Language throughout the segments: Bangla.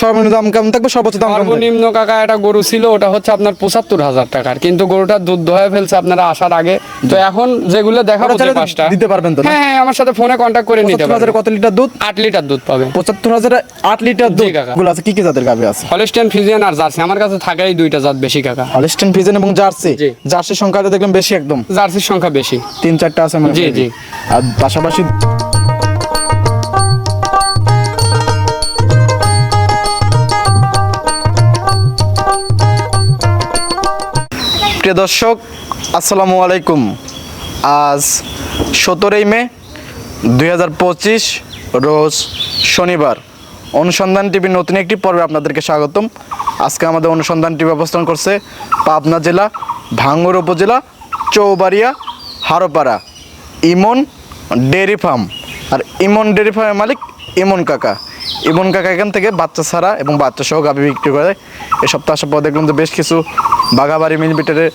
সর্বনিম্ন দাম কেমন থাকবে? সর্বোচ্চ দাম সর্বনিম্ন কাকা একটা গরু ছিল ওটা হচ্ছে আপনার পঁচাত্তর হাজার টাকার। কিন্তু গরুটা দুধ হয়ে ফেলছে আপনারা আসার আগে। তো এখন যেগুলো দেখাবো ওটা যে পাঁচটা। দিতে পারবেন তো হ্যাঁ হ্যাঁ আমার সাথে ফোনে কন্ট্যাক্ট করে নিতে পারবেন। কত লিটার দুধ? আট লিটার দুধ পাবে পঁচাত্তর হাজারে আট লিটার দুধ। গুলো আছে কি কি জাতের গাভি আছে? হলিস্টেন ফিজিয়ান আর জার্সি আমার কাছে থাকাই দুইটা জাত বেশি কাকা। হলিস্টেন ফিজেন এবং জার্সি। জার্সির সংখ্যাটা দেখলাম বেশি একদম। জার্সির সংখ্যা বেশি। তিন চারটা আছে মনে জি, জি। আর পাশাপাশি প্রিয় দর্শক, আসসালামু আলাইকুম। আজ সতেরোই মে দু হাজার পঁচিশ, রোজ শনিবার। অনুসন্ধান টিভির নতুন একটি পর্বে আপনাদেরকে স্বাগতম। আজকে আমাদের অনুসন্ধান টিভি অবস্থান করছে পাবনা জেলা, ভাঙ্গুর উপজেলা, Chaubaria, Haropara. Emon dairy farm. আর ইমন ডেয়ারি ফার্মের মালিক ইমন কাকা। ইমন কাকা এখান থেকে বাচ্চা ছাড়া এবং বাচ্চা সহ গাভি বিক্রি করে। এ সপ্তাহ আসার পর দেখলাম যে বেশ কিছু বাঘাবাড়ি মিলবিটারে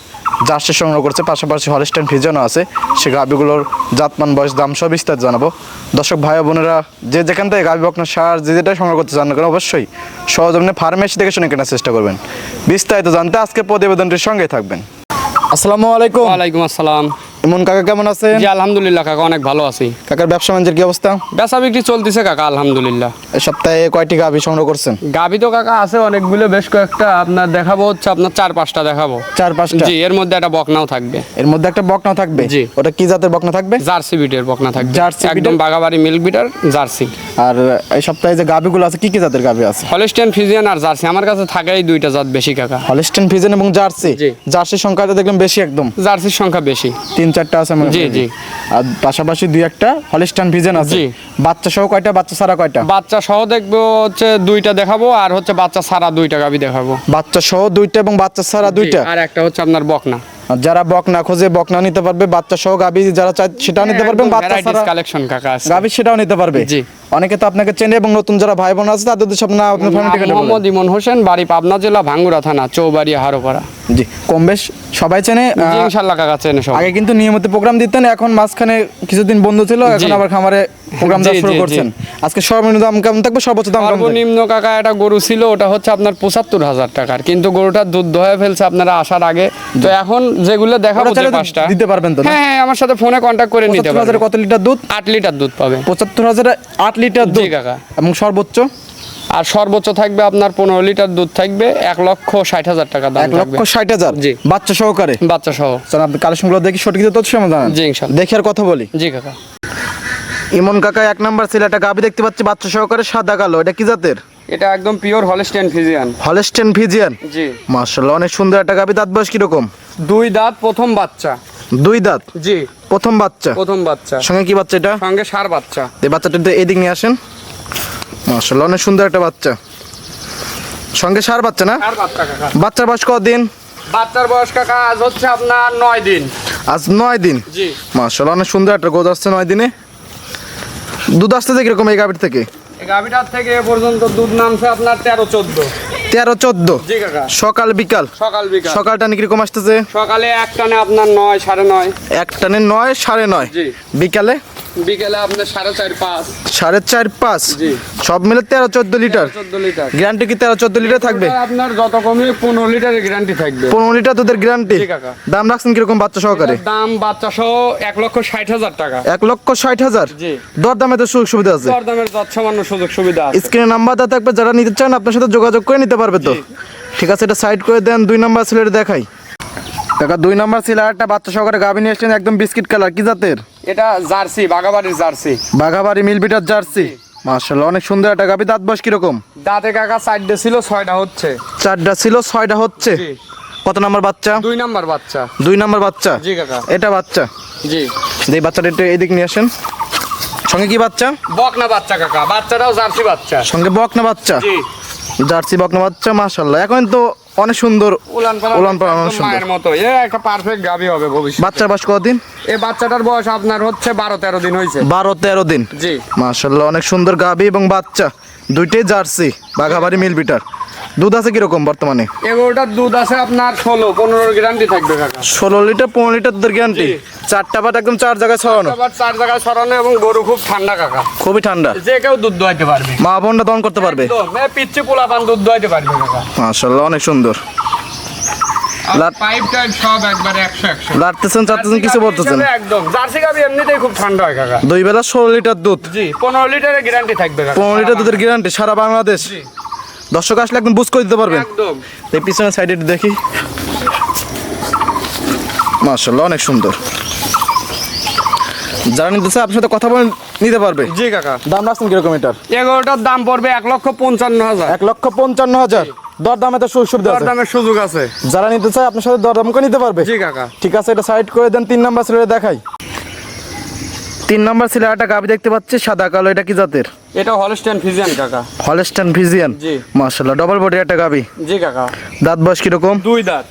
জার্সি সংগ্রহ করছে। পাশাপাশি হলিস্টাইন ফিজনও আছে। সে গাভিগুলোর জাতমান বয়স দাম সব বিস্তার জানাব। দর্শক ভাই বোনেরা যে যেখান থেকে গাভি বকনা সার যে যেটা সংগ্রহ করতে জানেন কেন অবশ্যই সহজমনে ফার্মেসি দেখে শুনে কেনার চেষ্টা করবেন। বিস্তারিত জানতে আজকে প্রতিবেদনটির সঙ্গে থাকবেন। আসসালামু আলাইকুম। ওয়ালাইকুম আসসালাম। ইমন কাকা কেমন আছেন? জি আলহামদুলিল্লাহ কাকা অনেক ভালো আছি। কাকার ব্যবসা বাণিজ্যের কি অবস্থা? বেচা বিক্রি চলতেছে কাকা আলহামদুলিল্লাহ। এই সপ্তাহে কয়টি গাভি সংগ্রহ করছেন? গাবি তো কাকা আছে অনেকগুলো বেশ কয়েকটা আপনার দেখাবো হচ্ছে আপনার চার পাঁচটা দেখাবো। চার পাঁচটা? জি এর মধ্যে একটা বকনাও থাকবে। এর মধ্যে একটা বকনা থাকবে? জি। ওটা কি জাতের বকনা থাকবে? জার্সি বিটের বকনা থাকবে। জার্সি একদম বাগাবাড়ি মিল্ক বিটার জার্সি। আর এই সপ্তাহে যে গাভিগুলো আছে কি কি জাতের গাভি আছে? হলিস্টেন ফিজিয়ান আর জার্সি আমার কাছে থাকাই দুইটা জাত বেশি কাকা। হলিস্টেন ফিজেন এবং জার্সি। জার্সির সংখ্যাটা দেখলাম বেশি একদম। জার্সির সংখ্যা বেশি। তিন চারটা আছে মনে জি, জি। আর পাশাপাশি দুই একটা হলিস্টান ভিজেন আছে। জি। বাচ্চা সহ কয়টা? বাচ্চা ছাড়া কয়টা? বাচ্চা সহ দেখব হচ্ছে দুইটা দেখাবো আর হচ্ছে বাচ্চা সারা দুইটা গাবি দেখাবো। বাচ্চা সহ দুইটা এবং বাচ্চা ছাড়া দুইটা? আর একটা হচ্ছে আপনার বকনা। যারা বকনা খোঁজে বকনা নিতে পারবে বাচ্চা সহ গাভি যারা চায় সেটাও নিতে পারবে বাচ্চা ছাড়া কালেকশন কাকা আছে। গাভি সেটাও নিতে পারবে। জি। অনেকে তো আপনাকে চেনে এবং নতুন যারা ভাই বোন আছে তাদের উদ্দেশ্যে আপনার আপনার ফ্যামিলি নাম মোহাম্মদ ইমন হোসেন বাড়ি পাবনা জেলা ভাঙ্গুরা থানা চৌবাড়িয়া হারোপাড়া। জি কম বেশ সবাই চেনে ইনশাল্লাহ কাকা চেনে সব আগে কিন্তু নিয়মিত প্রোগ্রাম দিতেন এখন মাঝখানে কিছুদিন বন্ধ ছিল এখন আবার খামারে প্রোগ্রাম দেওয়া শুরু। করছেন। আজকে সর্বনিম্ন দাম কেমন থাকবে? সর্বোচ্চ দাম সর্বনিম্ন কাকা একটা গরু ছিল ওটা হচ্ছে আপনার পঁচাত্তর হাজার টাকার। কিন্তু গরুটা দুধ হয়ে ফেলছে আপনারা আসার আগে। তো এখন যেগুলো দেখাবো পাঁচটা। দিতে পারবেন তো হ্যাঁ হ্যাঁ আমার সাথে ফোনে কন্ট্যাক্ট করে নিতে পারবেন। কত লিটার দুধ? আট লিটার দুধ পাবে। পঁচাত্তর হাজারে আট লিটার দুধ? কাকা। এবং সর্বোচ্চ? আর সর্বোচ্চ থাকবে আপনার পনেরো লিটার দুধ থাকবে এক লক্ষ ষাট হাজার টাকা দাম এক লক্ষ ষাট হাজার? জি। বাচ্চা সহকারে? বাচ্চা সহ। চল আপনি কালেকশনগুলো দেখি সঠিক তথ্য সমাধান জি, ইনশাল্লাহ। দেখি আর কথা বলি। জি কাকা। ইমন কাকা এক নাম্বার ছিল একটা গাভি দেখতে পাচ্ছি বাচ্চা সহকারে সাদা কালো। এটা কি জাতের? এটা একদম pure Holstein Friesian Holstein Friesian জি। মার্শাল্লাহ অনেক সুন্দর একটা গাভি দাঁত বয়স কীরকম? দুই দাঁত প্রথম বাচ্চা। দুই দাঁত? জি। প্রথম বাচ্চা? প্রথম বাচ্চা। সঙ্গে কি বাচ্চা এটা? সঙ্গে সার বাচ্চা। এই বাচ্চাটা এদিক নিয়ে আসেন। মার্শাল্লাহ অনেক সুন্দর একটা বাচ্চা। সঙ্গে সার বাচ্চা না? সার বাচ্চা কাকা। বাচ্চার বয়স দিন বাচ্চার বয়স কাকা আজ হচ্ছে আপনার নয় দিন। আজ নয় দিন? জি। মার্শাল্লাহ অনেক সুন্দর একটা গোদ আসছে নয় দিনে। দুধ আসতেছে কীরকম এই গাভীর থেকে? গাভিটার থেকে এ পর্যন্ত দুধ নামছে আপনার তেরো চোদ্দ। তেরো চোদ্দ? জি কাকা। সকাল বিকাল? সকাল বিকাল। সকালটা কীরকম আসতেছে? সকালে এক টানে আপনার নয় সাড়ে নয়। এক টানে নয় সাড়ে নয়? জি। বিকালে? বিকেলে আপনার সাড়ে চার পাঁচ। সাড়ে চার পাঁচ? সব মিলে তেরো চোদ্দ লিটার? চোদ্দ লিটার। গ্যারান্টি কি তেরো চোদ্দ লিটার থাকবে? আপনার যত কমই পনেরো লিটারের গ্যারান্টি থাকবে। পনেরো লিটার দুধের গ্যারান্টি? দাম রাখছেন কীরকম বাচ্চা সহকারে? দাম বাচ্চা সহ এক লক্ষ ষাট হাজার টাকা। এক লক্ষ ষাট হাজার। দর দামে তো সুযোগ সুবিধা আছে। দর দামের যত সামান্য সুযোগ সুবিধা আছে। স্ক্রিনে নাম্বার দেওয়া থাকবে যারা নিতে চান আপনার সাথে যোগাযোগ করে নিতে পারবে তো। ঠিক আছে এটা সাইড করে দেন দুই নাম্বার সিলেট দেখাই। কাকা দুই নাম্বার সিলে একটা বাচ্চা সহকারে গাভী নিয়ে এসেছেন একদম বিস্কিট কালার কি জাতের? এটা জার্সি বাগাবাড়ির জার্সি। বাঘাবাড়ি মিলবিটার জার্সি। মার্শাল্লাহ অনেক সুন্দর একটা গাভী। দাঁত বয়স কীরকম? দাঁতে কাকা চারটে ছিল ছয়টা হচ্ছে। চারটা ছিল ছয়টা হচ্ছে? কত নাম্বার বাচ্চা? দুই নাম্বার বাচ্চা। দুই নাম্বার বাচ্চা? জি কাকা। এটা বাচ্চা? জি। যে বাচ্চাটা একটু এইদিক নিয়ে আসেন। সঙ্গে কি বাচ্চা? বকনা বাচ্চা কাকা বাচ্চাটাও জার্সি বাচ্চা। সঙ্গে বকনা বাচ্চা? জি। জার্সি বকনা বাচ্চা মাশাল্লাহ এখন তো অনেক সুন্দর উলান পালান অনেক সুন্দর। মায়ের মতো। এ একটা পারফেক্ট গাবি হবে ভবিষ্যৎ বাচ্চার বয়স কতদিন? এই বাচ্চাটার বয়স আপনার হচ্ছে বারো তেরো দিন হয়েছে বারো তেরো দিন? জি। মাশাল্লাহ অনেক সুন্দর গাভি এবং বাচ্চা। দুইটাই জার্সি বাঘাবাড়ি মিল বিটার। দুধ আছে কীরকম বর্তমানে? এই গরুটার দুধ আছে আপনার ষোলো পনেরো গ্যারান্টি থাকবে কাকা। ষোলো লিটার পনেরো লিটার দুধের গ্যারান্টি চারটা বাট একদম চার জায়গায় ছড়ানো? চার জায়গায় ছড়ানো এবং গরু খুব ঠান্ডা কাকা। খুবই ঠান্ডা? যে কেউ দুধ দোয়াইতে পারবে। মা বোনটা দমন করতে পারবে? পিচ্ছি পোলা পান দুধ দোয়াইতে পারবে কাকা। মাশাল্লাহ অনেক সুন্দর। চাটতেছেন কিছু বলতেছেন? একদম জার্সি গাবি এমনিতেই খুব ঠান্ডা হয় কাকা। দুই বেলা ষোলো লিটার দুধ? জি পনেরো লিটারের গ্যারান্টি থাকবে পনেরো লিটার দুধের গ্যারান্টি সারা বাংলাদেশ। দর্শক আসলে একদম বুঝ করে দিতে পারবেন। একদম। পিছনের সাইডে দেখি। মাশাল্লাহ অনেক সুন্দর। যারা নিতে চায় আপনার সাথে কথা বলে নিতে পারবে। জি কাকা। দাম রাখছেন কীরকম এটার? এগারোটার দাম পড়বে এক লক্ষ পঞ্চান্ন হাজার। এক লক্ষ পঞ্চান্ন হাজার। দর দামে তো সুযোগ সুবিধা আছে। দামের সুযোগ আছে। যারা নিতে চায় আপনার সাথে দর দাম করে নিতে পারবে। জি কাকা। ঠিক আছে এটা সাইড করে দেন তিন নাম্বার সিলেটে দেখাই। তিন নম্বর সিলে একটা গাবি দেখতে পাচ্ছি সাদা কালো এটা কি জাতের? এটা হলস্টেন ফিজিয়ান কাকা। হলস্টান ভিজিয়ান জি। মাশাল্লাহ ডবল বডি একটা গাবি। জি কাকা। দাঁত বয়স কীরকম? দুই দাঁত।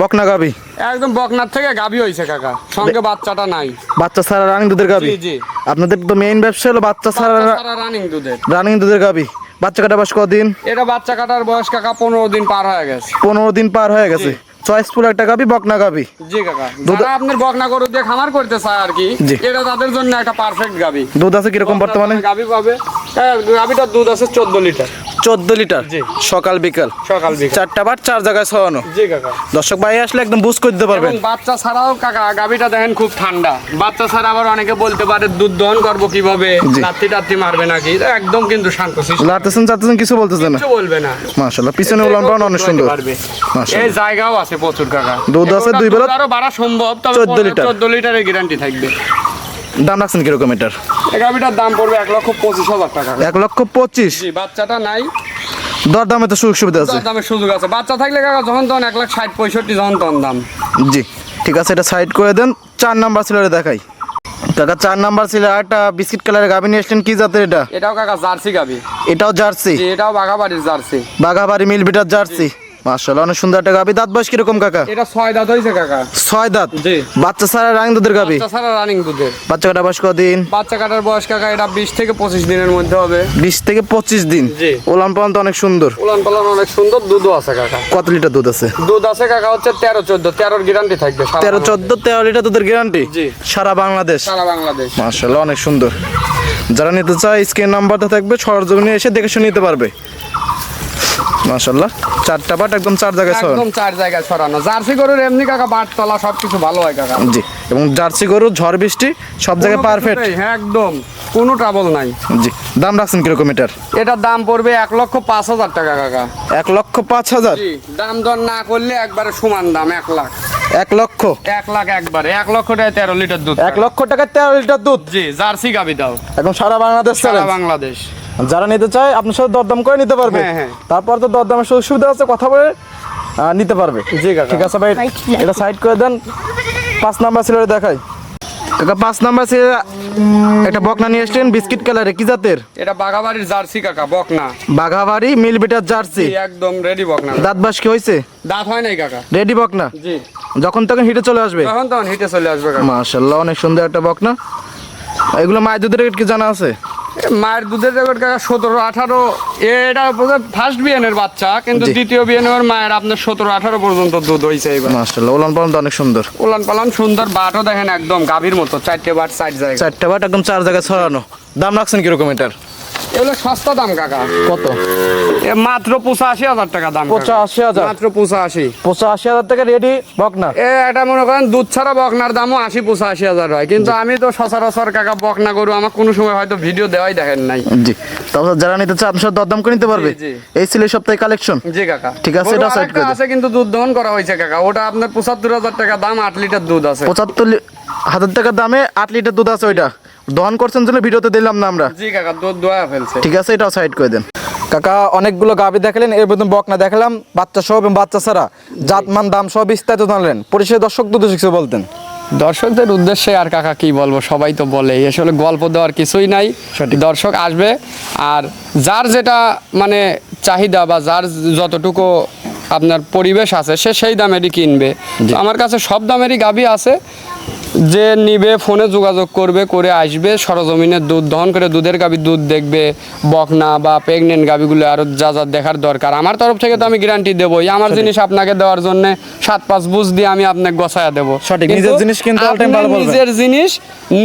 বকনা গাবি? একদম বকনার থেকে গাবি হয়েছে কাকা। সঙ্গে বাচ্চাটা নাই। বাচ্চা ছাড়া রানিং দুধের গাবি? জি জি। আপনাদের তো মেইন ব্যবসা হলো বাচ্চা ছাড়া সারা রানিং দুধের। রানিং দুধের গাবি। বাচ্চা কাটা বয়স কদিন? এটা বাচ্চা কাটার বয়স কাকা পনেরো দিন পার হয়ে গেছে। পনেরো দিন পার হয়ে গেছে। চয়েসফুল একটা গাবি বকনা গাবি জি কাকা। যারা আপনার বকনা গরু দিয়ে খামার করতে চায় আর কি। এটা তাদের জন্য একটা পারফেক্ট গাবি। দুধ আছে কীরকম বর্তমানে? গাবি পাবে। হ্যাঁ, গাবিটার দুধ আছে চোদ্দ লিটার। চোদ্দ লিটার? সকাল বিকাল? সকাল বিকাল। চারটা বার চার জায়গায় ছড়ানো। জি কাকা। দর্শক ভাই আসলে একদম বুঝ করে দিতে পারবেন। বাচ্চা ছাড়াও কাকা গাবিটা দেখেন খুব ঠান্ডা। বাচ্চা ছাড়া আবার অনেকে বলতে পারে দুধ দহন করব কীভাবে। লাত্তি টাত্তি মারবে নাকি? একদম কিন্তু শান্ত শিশু লাড়তেছেন চাচ্ছেন কিছু বলতেছেন না। কিছু বলবে না। মাশাল্লাহ পিছনে উলান পালন অনেক সুন্দর। এই জায়গাও আছে প্রচুর কাকা। দুধ আছে দুই বেলা? আরও বাড়া সম্ভব তবে 14 লিটার। চোদ্দ লিটারের গ্যারান্টি থাকবে। দাম রাখছেন কীরকম এটার? এই গাবিটার দাম পড়বে এক লক্ষ পঁচিশ হাজার টাকা। এক লক্ষ পঁচিশ? জি বাচ্চাটা নাই। দর দামে তো সুযোগ সুবিধা আছে। দামের সুযোগ আছে। বাচ্চা থাকলে কাকা যখন তখন এক লাখ ষাট পঁয়ষট্টি যখন তখন দাম। জি ঠিক আছে এটা সাইড করে দেন। চার নাম্বার সিলারে দেখাই। কাকা চার নাম্বার সিলার একটা বিস্কিট কালারের গাভি নিয়ে এসছেন। কি জাতের এটা? এটাও কাকা জার্সি গাবি এটাও জার্সি? জি এটাও বাঘাবাড়ির জার্সি। বাঘাবাড়ি মিলবিটার জার্সি। মাশাআল্লাহ অনেক সুন্দর একটা গাভি দাঁত বয়স কীরকম কাকা? এটা ছয় দাঁত হয়েছে কাকা। ছয় দাঁত? জি। বাচ্চা ছাড়া রাং দুধের গাভি বাচ্চা রানিং দুধের। বাচ্চা কাটা বয়স কদিন? বাচ্চা কাটার বয়স কাকা এটা বিশ থেকে পঁচিশ দিনের মধ্যে হবে। বিশ থেকে পঁচিশ দিন? জি। ওলান পালন তো অনেক সুন্দর। পালান অনেক সুন্দর দুধও আছে কাকা। কত লিটার দুধ আছে? দুধ আছে কাকা হচ্ছে তেরো চোদ্দ। তেরোর গ্যারান্টি থাকবে সারা তেরো বাংলাদেশ। চোদ্দ তেরো লিটার দুধের গ্যারান্টি জি। সারা বাংলাদেশ? সারা বাংলাদেশ। মার্শাল্লাহ অনেক সুন্দর। যারা নিতে চায় স্ক্রিন নাম্বারটা থাকবে সরজমিনে এসে দেখে শুনে নিতে পারবে। মার্শাল্লাহ চারটা পাট একদম চার জায়গায় ছড়ানো। একদম চার জায়গায় ছড়ানো। জার্সি গরুর এমনি কাকা বাট তলা সবকিছু ভালো হয় কাকা। জি এবং জার্সি গরু ঝড় বৃষ্টি সব জায়গায় পারফেক্ট হ্যাঁ একদম কোনো ট্রাবল নাই। জি দাম রাখছেন কীরকম এটার? এটার দাম পড়বে এক লক্ষ পাঁচ হাজার টাকা কাকা। এক লক্ষ পাঁচ হাজার? জি দাম দর না করলে একবারে সমান দাম এক লাখ। এক লক্ষ? এক লাখ একবারে এক লক্ষ টাকা তেরো লিটার দুধ এক লক্ষ টাকায় তেরো লিটার দুধ? জি জার্সি গাবি দাও। এখন সারা বাংলাদেশ সারা বাংলাদেশ। যারা নিতে চায় আপনার সাথে দরদাম করে নিতে পারবে। হ্যাঁ, হ্যাঁ। তারপর তো দরদামের সুযোগ সুবিধা আছে কথা বলে নিতে পারবে। জি কাকা। ঠিক আছে ভাই এটা সাইড করে দেন। পাঁচ নাম্বার সিলারে দেখাই। কাকা পাঁচ নাম্বার সিলারে একটা বকনা নিয়ে এসছেন বিস্কিট কালারে কি জাতের? এটা বাঘাবাড়ির জার্সি কাকা বকনা। বাঘাবাড়ি মিল বিটার জার্সি একদম রেডি বকনা। দাঁত বাস কি হয়েছে দাঁত হয় নাই কাকা। রেডি বকনা? জি। যখন তখন হিটে চলে আসবে? তখন তখন হিটে চলে আসবে কাকা। মাশাল্লাহ অনেক সুন্দর একটা বকনা। এগুলো মায়ের দুধের রেট কি জানা আছে? মায়ের দুধের রেকর্ড কাকা সতেরো আঠারো। এটা ফার্স্ট বিয়ানের বাচ্চা কিন্তু দ্বিতীয় দ্বিতীয় বিয়ানের মায়ের আপনার সতেরো আঠারো পর্যন্ত দুধ হয়েছে এবার। মাশাল্লাহ ওলান পালন তো অনেক সুন্দর। ওলান পালন সুন্দর বাটও দেখেন একদম গাভীর মতো চারটে বাট চার জায়গা চারটে বাট একদম চার জায়গায় ছড়ানো। দাম রাখছেন কীরকম এটার? এগুলো সস্তা দাম কাকা। কত? মাত্র পঁচাশি হাজার টাকা দাম পঁচাশি হাজার? মাত্র পঁচাশি। পঁচাশি হাজার টাকা রেডি বকনা? এ এটা মনে করেন দুধ ছাড়া বকনার দামও আশি পঁচাশি হাজার হয়। কিন্তু আমি তো সচরাচর কাকা বকনা গরু আমার কোনো সময় হয়তো ভিডিও দেওয়াই দেখেন নাই। জি। তারপর যারা নিতে আপনার সাথে দরদাম করে নিতে পারবে। এই ছিল সপ্তাহে কালেকশন জি কাকা। ঠিক আছে, এটা আরেকটা করে আছে কিন্তু দুধ দহন করা হয়েছে কাকা। ওটা আপনার পঁচাত্তর হাজার টাকা দাম আট লিটার দুধ আছে। পঁচাত্তর হাজার টাকার দামে আট লিটার দুধ আছে ওইটা। দহন করছেন জন্য ভিডিওতে দিলাম না আমরা। জি কাকা দুধ দোয়া ফেলছে। ঠিক আছে এটাও সাইড করে দেন। কাকা অনেকগুলো গাভি দেখালেন এর মধ্যে বকনা দেখালাম বাচ্চা সহ এবং বাচ্চা ছাড়া। জাতমান দাম সহ বিস্তারিত জানলেন। পরিষেবা দর্শক দুধ শিখছে বলতেন। দর্শকদের উদ্দেশ্যে আর কাকা কি বলব সবাই তো বলে। আসলে গল্প দেওয়ার কিছুই নাই। সঠিক। দর্শক আসবে আর যার যেটা মানে চাহিদা বা যার যতটুকু আপনার পরিবেশ আছে সে সেই দামেরই কিনবে। আমার কাছে সব দামেরই গাভী আছে যে নিবে ফোনে যোগাযোগ করবে করে আসবে সরজমিনের দুধ দহন করে দুধের গাবি দুধ দেখবে বকনা বা প্রেগনেন্ট গাবিগুলো আরও যা যা দেখার দরকার। আমার তরফ থেকে তো আমি গ্যারান্টি দেবোই। আমার জিনিস আপনাকে দেওয়ার জন্য সাত পাঁচ বুঝ দিয়ে আমি আপনাকে গছায়া দেবো। সঠিক, নিজের জিনিস কিন্তু। নিজের জিনিস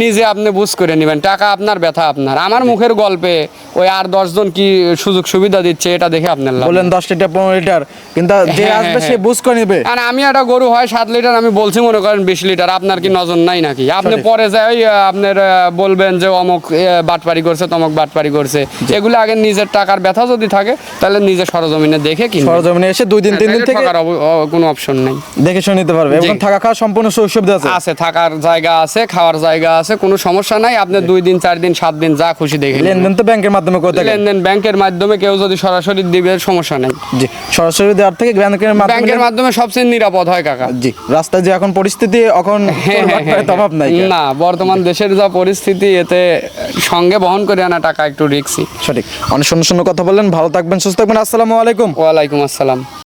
নিজে আপনি বুঝ করে নেবেন। টাকা আপনার ব্যথা আপনার। আমার মুখের গল্পে ওই আর দশজন কি সুযোগ সুবিধা দিচ্ছে এটা দেখে আপনার লাভ বললেন দশ লিটার পনেরো লিটার। কিন্তু যে হ্যাঁ, আসবে হ্যাঁ, সে হ্যাঁ। বুঝ করে নিবে। আর আমি একটা গরু হয় সাত লিটার আমি বলছি মনে করেন বিশ লিটার। আপনার কি নজর নাই নাকি? আপনি পরে যাই আপনার বলবেন যে অমুক বাটপারি করছে তমক বাটপারি করছে। এগুলো আগে নিজের টাকার ব্যথা যদি থাকে তাহলে নিজে সরজমিনে দেখে কিনবেন সরজমিনে এসে দুই দিন তিন দিন থেকে অব- অ- কোনো অপশন নেই। দেখে শুনে নিতে পারবে। এবং থাকা খাওয়া সম্পূর্ণ সুযোগ সুবিধা আছে। আছে থাকার জায়গা আছে খাওয়ার জায়গা আছে কোনো সমস্যা নাই। আপনি দুই দিন চার দিন সাত দিন যা খুশি দেখে লেনদেন তো ব্যাংকের মাধ্যমে করে থাকে লেনদেন ব্যাংকের মাধ্যমে কেউ যদি সরাসরি দিবে সমস্যা নাই। জি সরাসরি দেওয়ার থেকে ব্যাংকের মাধ্যমে ব্যাংকের মাধ্যমে সবচেয়ে নিরাপদ হয় কাকা। জি রাস্তায় যে এখন পরিস্থিতি এখন হ্যাঁ, হ্যাঁ, হ্যাঁ, অভাব নাই না বর্তমান দেশের যা পরিস্থিতি এতে সঙ্গে বহন করে আনা টাকা একটু রিক্সি। সঠিক। অনেক সুন্দর সুন্দর কথা বললেন ভালো থাকবেন সুস্থ থাকবেন আসসালামু আলাইকুম। ওয়ালাইকুম আসসালাম।